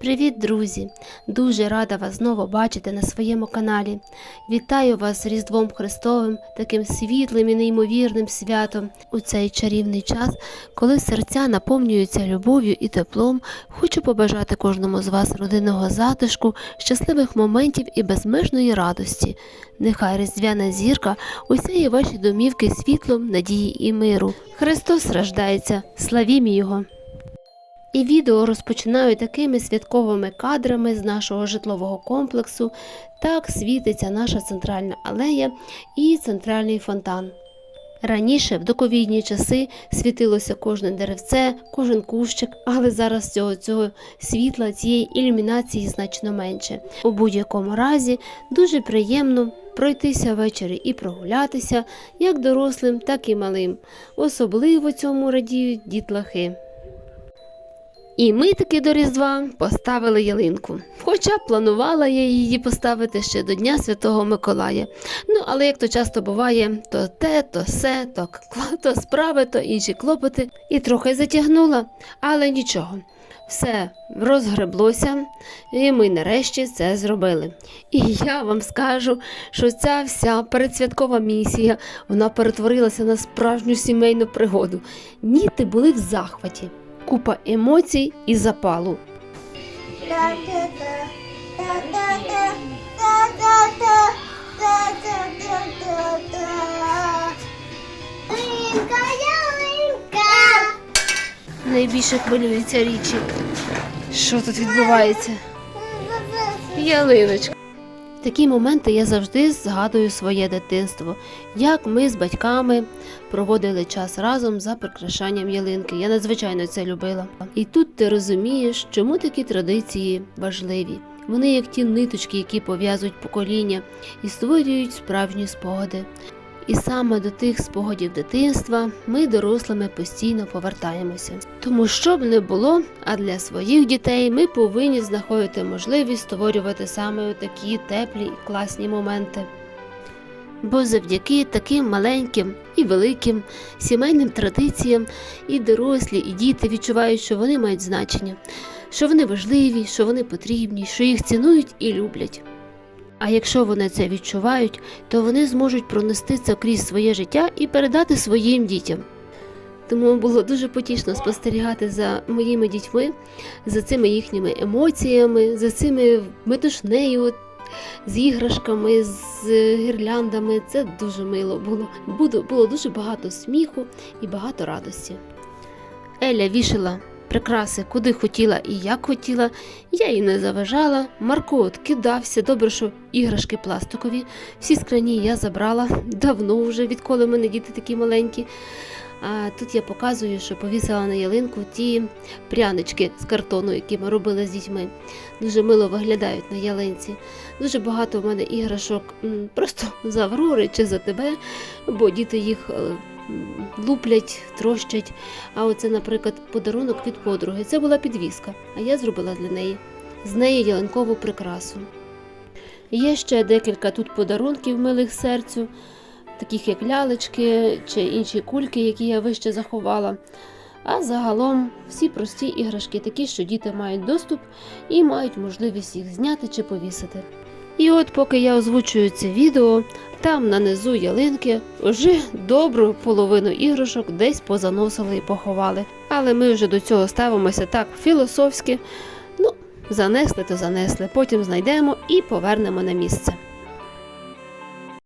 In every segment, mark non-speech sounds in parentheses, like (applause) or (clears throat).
Привіт, друзі! Дуже рада вас знову бачити на своєму каналі. Вітаю вас з Різдвом Христовим, таким світлим і неймовірним святом. У цей чарівний час, коли серця наповнюються любов'ю і теплом, хочу побажати кожному з вас родинного затишку, щасливих моментів і безмежної радості. Нехай різдвяна зірка усяє ваші домівки світлом, надії і миру. Христос рождається, славімо Його! І відео розпочинаю такими святковими кадрами з нашого житлового комплексу. Так світиться наша центральна алея і центральний фонтан. Раніше, в доковідні часи, світилося кожне деревце, кожен кущик, але зараз цього, цього світла, цієї ілюмінації значно менше. У будь-якому разі дуже приємно пройтися ввечері і прогулятися як дорослим, так і малим. Особливо цьому радіють дітлахи. І ми таки до Різдва поставили ялинку. Хоча планувала я її поставити ще до Дня Святого Миколая. Ну, але як то часто буває, то те, то се, то, то справи, то інші клопоти. І трохи затягнула, але нічого. Все розгреблося, і ми нарешті це зробили. І я вам скажу, що ця вся передсвяткова місія вона перетворилася на справжню сімейну пригоду. Діти були в захваті купа емоцій і запалу. Найбільше хвилюється річі. Що тут відбувається? Ялиночка. Такі моменти я завжди згадую своє дитинство, як ми з батьками проводили час разом за прикрашанням ялинки. Я надзвичайно це любила. І тут ти розумієш, чому такі традиції важливі. Вони як ті ниточки, які пов'язують покоління і створюють справжні спогади. І саме до тих спогадів дитинства ми дорослими постійно повертаємося. Тому що б не було, а для своїх дітей ми повинні знаходити можливість створювати саме такі теплі і класні моменти. Бо завдяки таким маленьким і великим сімейним традиціям і дорослі, і діти відчувають, що вони мають значення, що вони важливі, що вони потрібні, що їх цінують і люблять. А якщо вони це відчувають, то вони зможуть пронести це крізь своє життя і передати своїм дітям. Тому було дуже потішно спостерігати за моїми дітьми, за цими їхніми емоціями, за цими метушнею, з іграшками, з гірляндами. Це дуже мило було. Було, дуже багато сміху і багато радості. Еля вішала прикраси куди хотіла і як хотіла. Я їй не заважала. Марко от кидався. Добре, що іграшки пластикові. Всі скляні я забрала давно вже, відколи мене діти такі маленькі. А тут я показую, що повісила на ялинку ті прянички з картону, які ми робили з дітьми. Дуже мило виглядають на ялинці. Дуже багато в мене іграшок просто (laughs) за Аврори чи за тебе, бо діти їх е, луплять, трощать. А оце, наприклад, подарунок від подруги. Це була підвіска, а я зробила для неї з неї ялинкову прикрасу. Є ще декілька тут подарунків милих серцю, таких як лялечки чи інші кульки, які я вище заховала. А загалом всі прості іграшки, такі, що діти мають доступ і мають можливість їх зняти чи повісити. І от поки я озвучую це відео, там на низу ялинки вже добру половину іграшок десь позаносили і поховали. Але ми вже до цього ставимося так філософськи. Ну, занесли то занесли, потім знайдемо і повернемо на місце.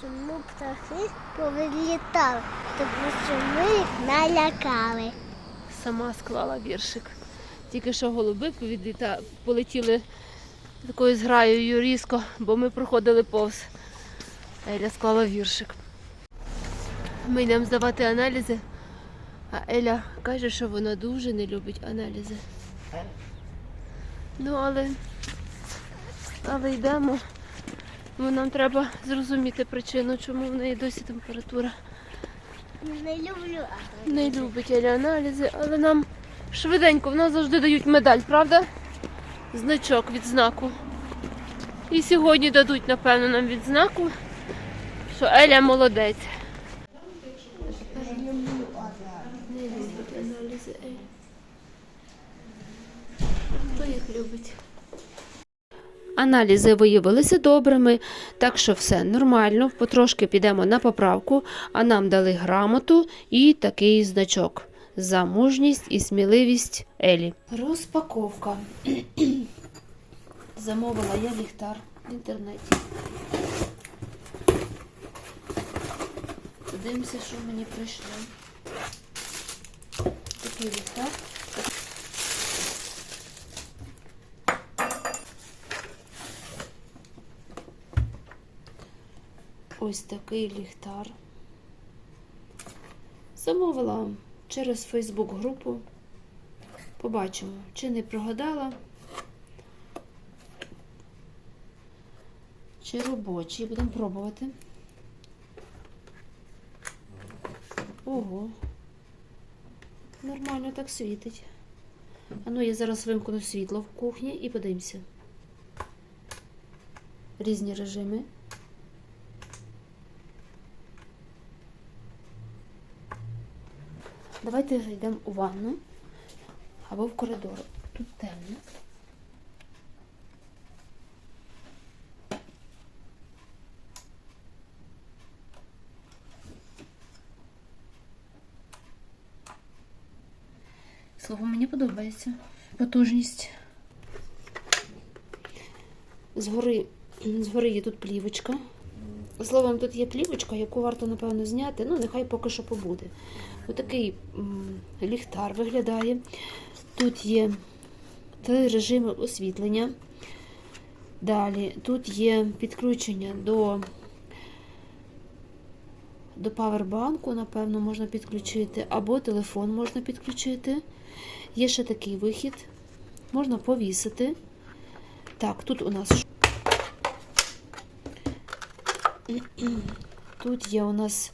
Чому птахи повилітали? Тому що ми їх налякали. Сама склала віршик. Тільки що голуби повідліта- полетіли такою зграєю різко, бо ми проходили повз. Еля склала віршик. Ми йдемо здавати аналізи, а Еля каже, що вона дуже не любить аналізи. Ну, але, але йдемо. Бо нам треба зрозуміти причину, чому в неї досі температура. Не люблю. Не любить Еля аналізи, але нам швиденько, в нас завжди дають медаль, правда? Значок відзнаку. І сьогодні дадуть, напевно, нам відзнаку, що Еля молодець. Хто їх любить? Аналізи виявилися добрими, так що все нормально. Потрошки підемо на поправку, а нам дали грамоту і такий значок за мужність і сміливість Елі. Розпаковка. (clears throat) Замовила я ліхтар в інтернеті. Подивимося, що мені прийшло. Такий ліхтар. Ось такий ліхтар. Замовила через Фейсбук групу. Побачимо, чи не прогадала, чи робочий. Будемо пробувати. Ого. Нормально так світить. А ну я зараз вимкну світло в кухні і подивимося. Різні режими. Давайте йдемо у ванну або в коридор. Тут темно. Слово мені подобається. Потужність. Згори, згори є тут плівочка. Словом, тут є плівочка, яку варто, напевно, зняти. Ну, нехай поки що побуде. Отакий ліхтар виглядає. Тут є три режими освітлення. Далі тут є підключення до, до павербанку, напевно, можна підключити, або телефон можна підключити. Є ще такий вихід. Можна повісити. Так, тут у нас Тут є у нас.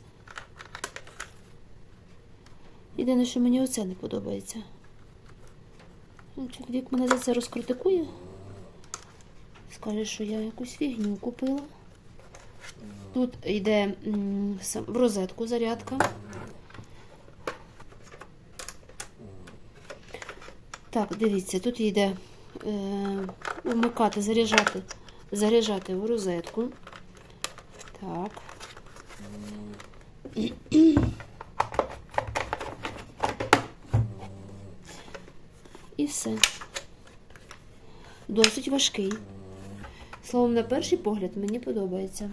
Єдине, що мені оце не подобається. Ну, Чоловік мене за це розкритикує. Скаже, що я якусь фігню купила. Тут йде в розетку зарядка. Так, дивіться, тут йде е, вмикати, заряджати, заряджати в розетку. Так. І все. Досить важкий. Словом, на перший погляд мені подобається.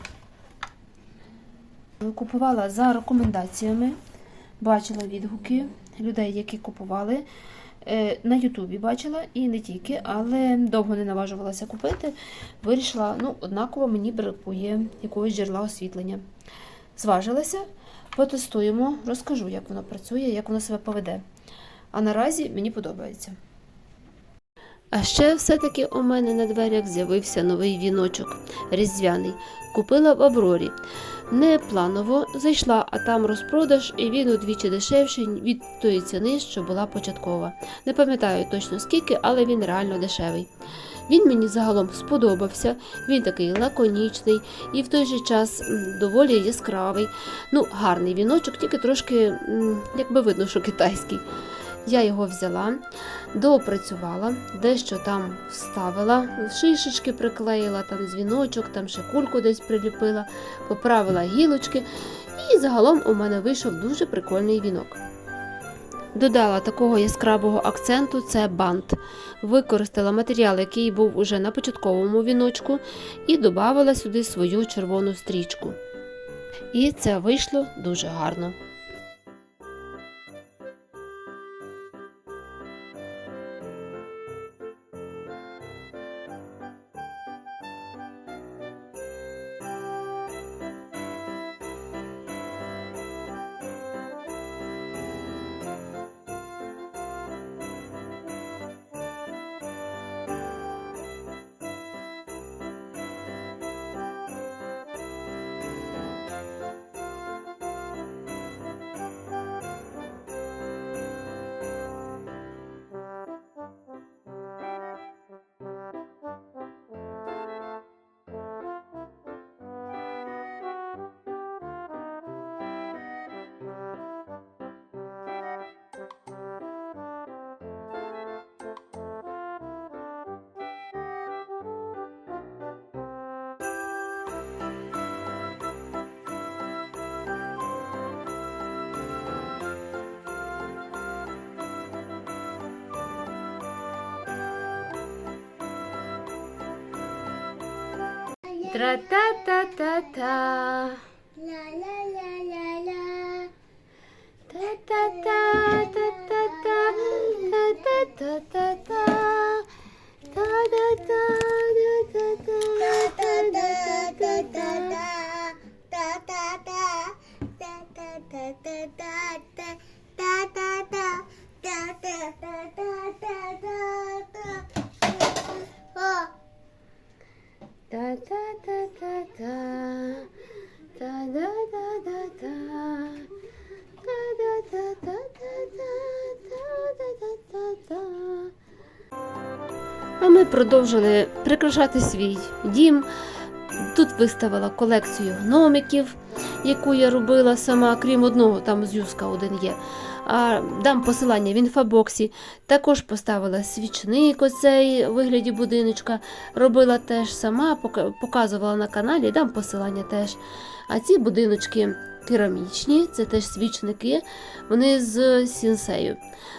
Купувала за рекомендаціями, бачила відгуки людей, які купували. Е, На Ютубі бачила і не тільки, але довго не наважувалася купити. Вирішила, ну, однаково мені бракує якогось джерела освітлення. Зважилася, потестуємо, розкажу, як воно працює, як воно себе поведе. А наразі мені подобається. А ще все-таки у мене на дверях з'явився новий віночок різдвяний. Купила в Аврорі. Не планово зайшла, а там розпродаж, і він удвічі дешевший від тої ціни, що була початкова. Не пам'ятаю точно скільки, але він реально дешевий. Він мені загалом сподобався, він такий лаконічний і в той же час доволі яскравий. Ну, гарний віночок, тільки трошки, якби видно, що китайський. Я його взяла, доопрацювала, дещо там вставила, шишечки приклеїла, там дзвіночок, там ще кульку десь приліпила, поправила гілочки, і загалом у мене вийшов дуже прикольний вінок. Додала такого яскравого акценту це бант. Використала матеріал, який був уже на початковому віночку, і додала сюди свою червону стрічку. І це вийшло дуже гарно. Тра-та-та-та-та. Ми продовжили прикрашати свій дім. Тут виставила колекцію гномиків, яку я робила сама, крім одного, там з Юска один є. А дам посилання в інфобоксі. Також поставила свічник оцей у вигляді будиночка. Робила теж сама, показувала на каналі, дам посилання теж. А ці будиночки керамічні, це теж свічники, вони з сінсею.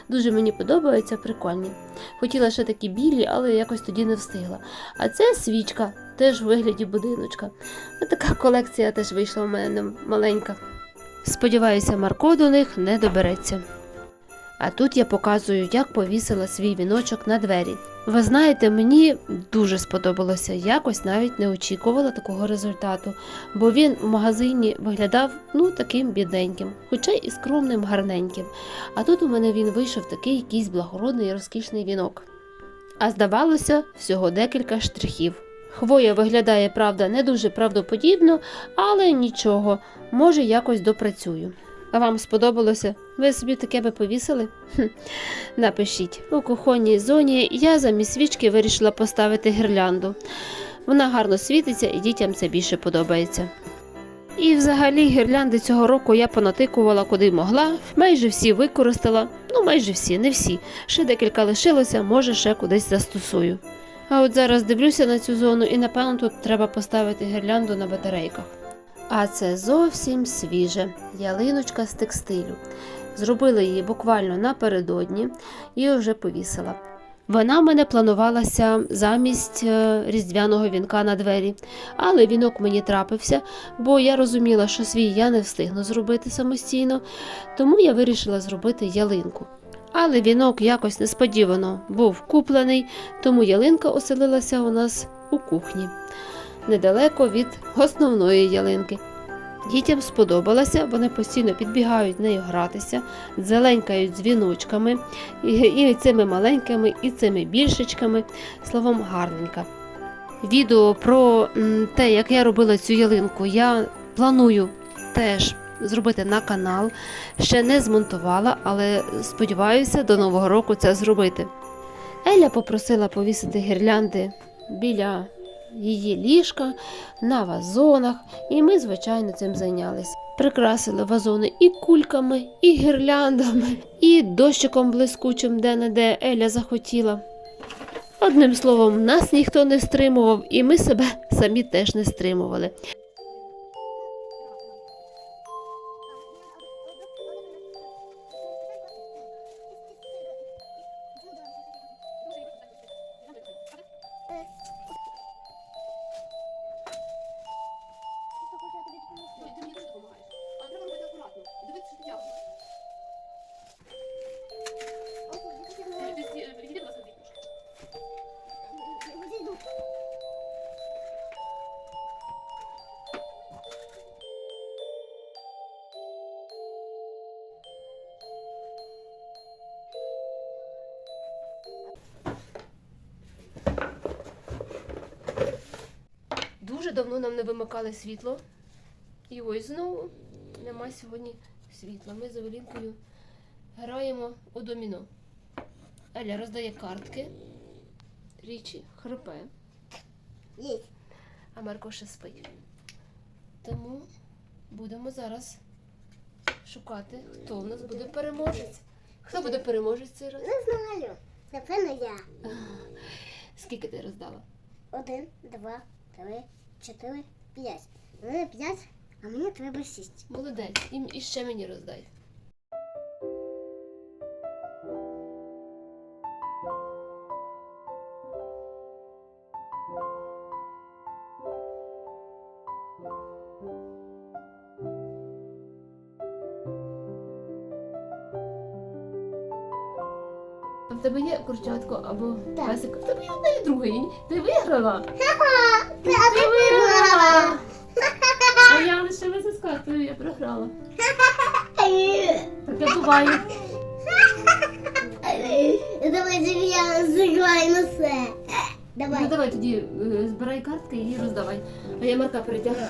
Дуже мені подобаються, прикольні. Хотіла ще такі білі, але якось тоді не встигла. А це свічка, теж у вигляді будиночка. Така колекція теж вийшла у мене маленька. Сподіваюся, Марко до них не добереться. А тут я показую, як повісила свій віночок на двері. Ви знаєте, мені дуже сподобалося, якось навіть не очікувала такого результату, бо він в магазині виглядав ну таким бідненьким, хоча і скромним, гарненьким. А тут у мене він вийшов такий якийсь благородний розкішний вінок. А здавалося, всього декілька штрихів. Хвоя виглядає, правда, не дуже правдоподібно, але нічого, може якось допрацюю. А вам сподобалося? Ви собі таке би повісили? Хм. Напишіть. У кухонній зоні я замість свічки вирішила поставити гірлянду. Вона гарно світиться і дітям це більше подобається. І взагалі гірлянди цього року я понатикувала куди могла, майже всі використала, ну майже всі, не всі. Ще декілька лишилося, може ще кудись застосую. А от зараз дивлюся на цю зону і напевно тут треба поставити гірлянду на батарейках. А це зовсім свіже ялиночка з текстилю. Зробила її буквально напередодні і вже повісила. Вона в мене планувалася замість е, різдвяного вінка на двері, але вінок мені трапився, бо я розуміла, що свій я не встигну зробити самостійно, тому я вирішила зробити ялинку. Але вінок якось несподівано був куплений, тому ялинка оселилася у нас у кухні, недалеко від основної ялинки. Дітям сподобалося, вони постійно підбігають нею гратися, зеленькають дзвіночками, і, цими маленькими, і цими більшечками, словом, гарненька. Відео про те, як я робила цю ялинку, я планую теж зробити на канал. Ще не змонтувала, але сподіваюся до Нового року це зробити. Еля попросила повісити гірлянди біля її ліжка на вазонах, і ми, звичайно, цим зайнялись. Прикрасили вазони і кульками, і гірляндами, і дощиком блискучим де-не-де Еля захотіла. Одним словом, нас ніхто не стримував, і ми себе самі теж не стримували. Дуже давно нам не вимикали світло. І ось знову нема сьогодні світла. Ми з Евелінкою граємо у доміно. Еля роздає картки, річі хрипе, а Марко ще спить. Тому будемо зараз шукати, хто в нас буде переможець. Хто буде переможець цей раз? Не знаю. Напевно, я. Скільки ти роздала? Один, два, три, чотири, п'ять. У мене п'ять, а мені треба 6. Молодець. І, і ще мені роздай. Курчатко або Так. песик? В тебе є одне і друге. і Ти виграла? Ти виграла. А я з картою, я програла. (laughs) Таке буває. Давайте я зіграю на все. Ну Давай. давай тоді е, збирай картки і роздавай. А я Марка перетягну.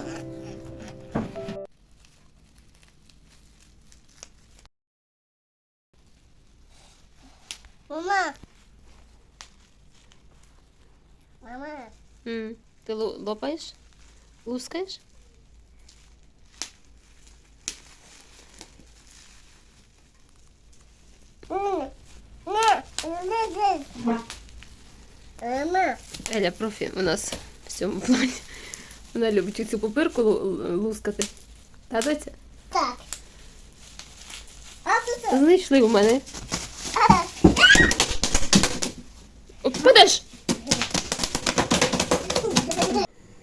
Ти лопаєш? Лускаєш? Еля профі у нас в цьому плані. Вона любить цю пупирку лускати. Та доця? Так. Знайшли у мене.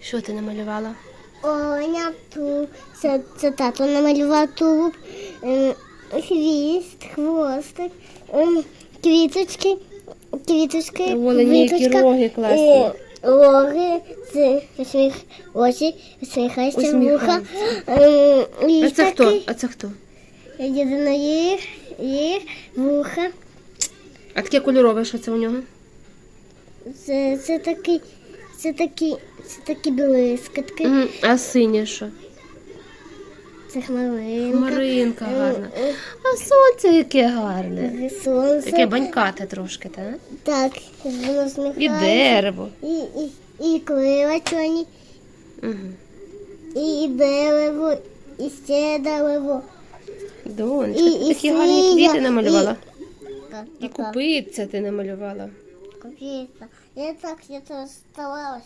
Що ти намалювала? Оня тут. Це, це тато намалював тулуб, ем, хвіст, хвостик, ем, квіточки, квіточки, Вони квіточка, роги класні. е, Роги, це усміх, очі, усміхайся, вуха. Ем, і А це хто? А це хто? Єдиноїр, їр, вуха. А таке кольорове, що це у нього? Це, це такі, це такі, це такі блискітки. М, А синє що? Це хмаринка. Маринка Е, гарна. е, А сонце яке гарне. Сонце. Таке банькате трошки, так? Так, воно І дерево. І, і, і крила чорні, Угу. і, і дерево, і ще дерево. Донечка, І- ти і такі гарні квіти намалювала. І так, купиця ти намалювала. купіться. Я так, я старалась.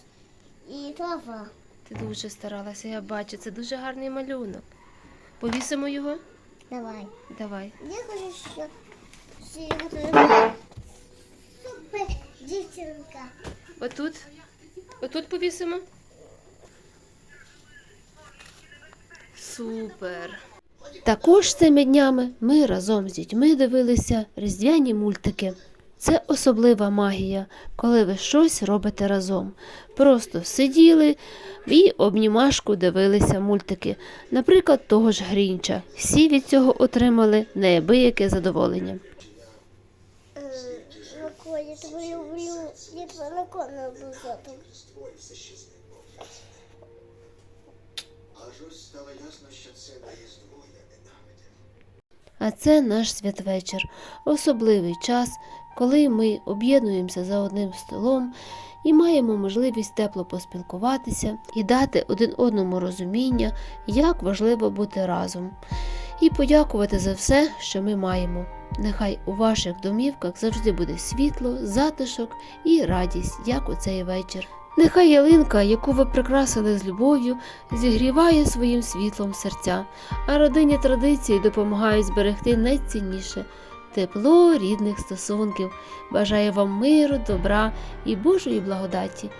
І трава. Ти дуже старалася, я бачу, це дуже гарний малюнок. Повісимо його? Давай. Давай. Я хочу, що що я. Супер, дівчинка. Отут? Отут повісимо? Супер. Також цими днями ми разом з дітьми дивилися різдвяні мультики. Це особлива магія, коли ви щось робите разом. Просто сиділи і обнімашку дивилися мультики, наприклад, того ж Грінча. Всі від цього отримали неабияке задоволення. Я тебе люблю. Я тебе на кону я. А це наш святвечір, особливий час, коли ми об'єднуємося за одним столом і маємо можливість тепло поспілкуватися і дати один одному розуміння, як важливо бути разом, і подякувати за все, що ми маємо. Нехай у ваших домівках завжди буде світло, затишок і радість, як у цей вечір. Нехай ялинка, яку ви прикрасили з любов'ю, зігріває своїм світлом серця, а родинні традиції допомагають зберегти найцінніше тепло рідних стосунків. Бажаю вам миру, добра і Божої благодаті.